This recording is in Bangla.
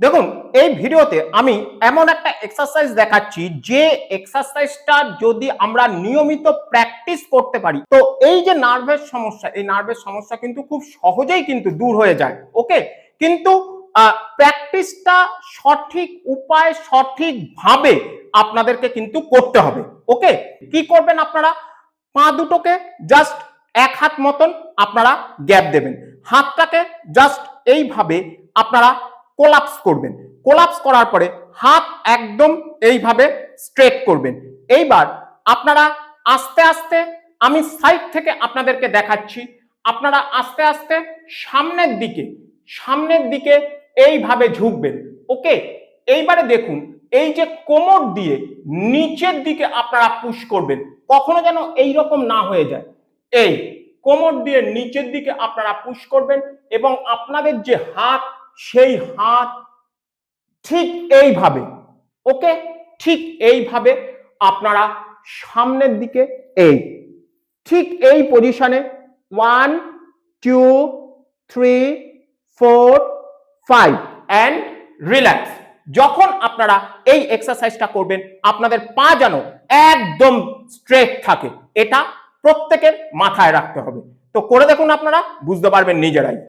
দেখুন, এই ভিডিওতে আমি এমন একটা এক্সারসাইজ দেখাচ্ছি যে এক্সারসাইজটা যদি আমরা নিয়মিত প্র্যাকটিস করতে পারি, তো এই যে নার্ভের সমস্যা, এই নার্ভের সমস্যা কিন্তু খুব সহজেই কিন্তু দূর হয়ে যায় ওকে কিন্তু প্র্যাকটিসটা সঠিক উপায়, সঠিকভাবে আপনাদেরকে কিন্তু করতে হবে ওকে কি করবেন আপনারা? পা দুটোকে জাস্ট এক হাত মতন আপনারা গ্যাপ দেবেন, হাতটাকে জাস্ট এইভাবে আপনারা কোলাপস করবেন। কোলাপস করার পরে হাত একদম এইভাবে স্ট্রেট করবেন। এইবার আপনারা আস্তে আস্তে আমি সাইড থেকে আপনাদেরকে দেখাচ্ছি। আপনারা আস্তে আস্তে সামনের দিকে সামনের দিকে এইভাবে ঝুঁকবেন। ওকে এইবারে দেখুন, এই যে কোমর দিয়ে নিচের দিকে আপনারা পুশ করবেন। কখনো যেন এই রকম না হয়ে যায়। এই কোমর দিয়ে নিচের দিকে আপনারা পুশ করবেন এবং আপনাদের যে হাত সেই হাত ঠিক এইভাবে, ওকে? ঠিক এইভাবে আপনারা সামনের দিকে এই, ঠিক এই পজিশনে one two three four five and relax যখন আপনারা এই এক্সারসাইজটা করবেন, আপনাদের পা যেন একদম স্ট্রেট থাকে। এটা প্রত্যেকের মাথায় রাখতে হবে। তো করে দেখুন আপনারা, বুঝতে পারবেন নিজেরাই।